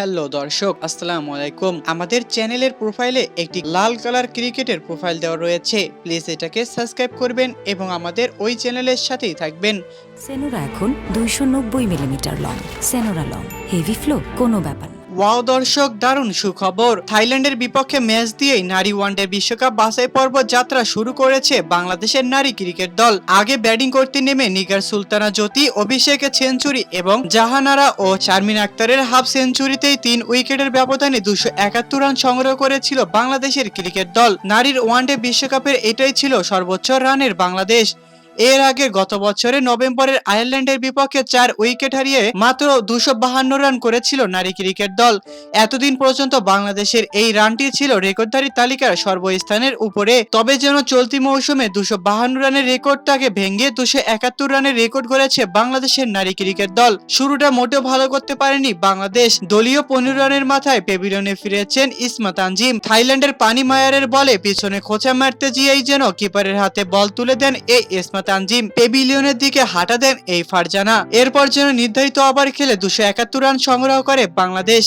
Hello দর্শক, আসসালামু আলাইকুম। আমাদের চ্যানেলের প্রোফাইলে একটি লাল কালার ক্রিকেটের প্রোফাইল দেওয়া রয়েছে। প্লিজ এটাকে সাবস্ক্রাইব করবেন এবং আমাদের ওই চ্যানেলের সাথেই থাকবেন। সেনোরা এখন দুইশো নব্বই millimetre long Senora long heavy flow কোনো ব্যাপার ওয়াও দর্শক দারুণ সুখবর। থাইল্যান্ডের বিপক্ষে ম্যাচ দিয়েই নারী ওয়ানডে বিশ্বকাপ বাছাই পর্ব যাত্রা শুরু করেছে বাংলাদেশের নারী ক্রিকেট দল। আগে ব্যাটিং করতে নেমে নিগার সুলতানা জ্যোতি অভিষেকের সেঞ্চুরি এবং জাহানারা ও চারমিন আক্তারের হাফ সেঞ্চুরিতেই তিন উইকেটের ব্যবধানে দুশো একাত্তর রান সংগ্রহ করেছিল বাংলাদেশের ক্রিকেট দল। নারীর ওয়ানডে বিশ্বকাপের এটাই ছিল সর্বোচ্চ রানের বাংলাদেশ। এর আগে গত বছরে নভেম্বরের আয়ারল্যান্ডের বিপক্ষে চার উইকেট হারিয়ে মাত্র দুশো বাহান্ন রান করেছিল নারী ক্রিকেট দল। এতদিন পর্যন্ত বাংলাদেশের এই রানটি ছিল রেকর্ডধারী তালিকার সর্বস্থানের উপরে। তবে যেন চলতি মৌসুমে দুশো বাহান্ন রানের রেকর্ডটাকে ভেঙে দুশো একাত্তর রানের রেকর্ড করেছে বাংলাদেশের নারী ক্রিকেট দল। শুরুটা মোটেও ভালো করতে পারেনি বাংলাদেশ। দলীয় পনেরো রানের মাথায় পেভিলিয়নে ফিরেছেন ইসমা তানজিম থাইল্যান্ডের পানি মায়ারের বলে পিছনে খোঁচা মারতে গিয়েই যেন কিপারের হাতে বল তুলে দেন এই ইসমা তানজিম পেভিলিয়নের দিকে হাঁটা দেন এই ফারজানা। এরপর যেন নির্ধারিত ওভার খেলে দুশো একাত্তর রান সংগ্রহ করে বাংলাদেশ।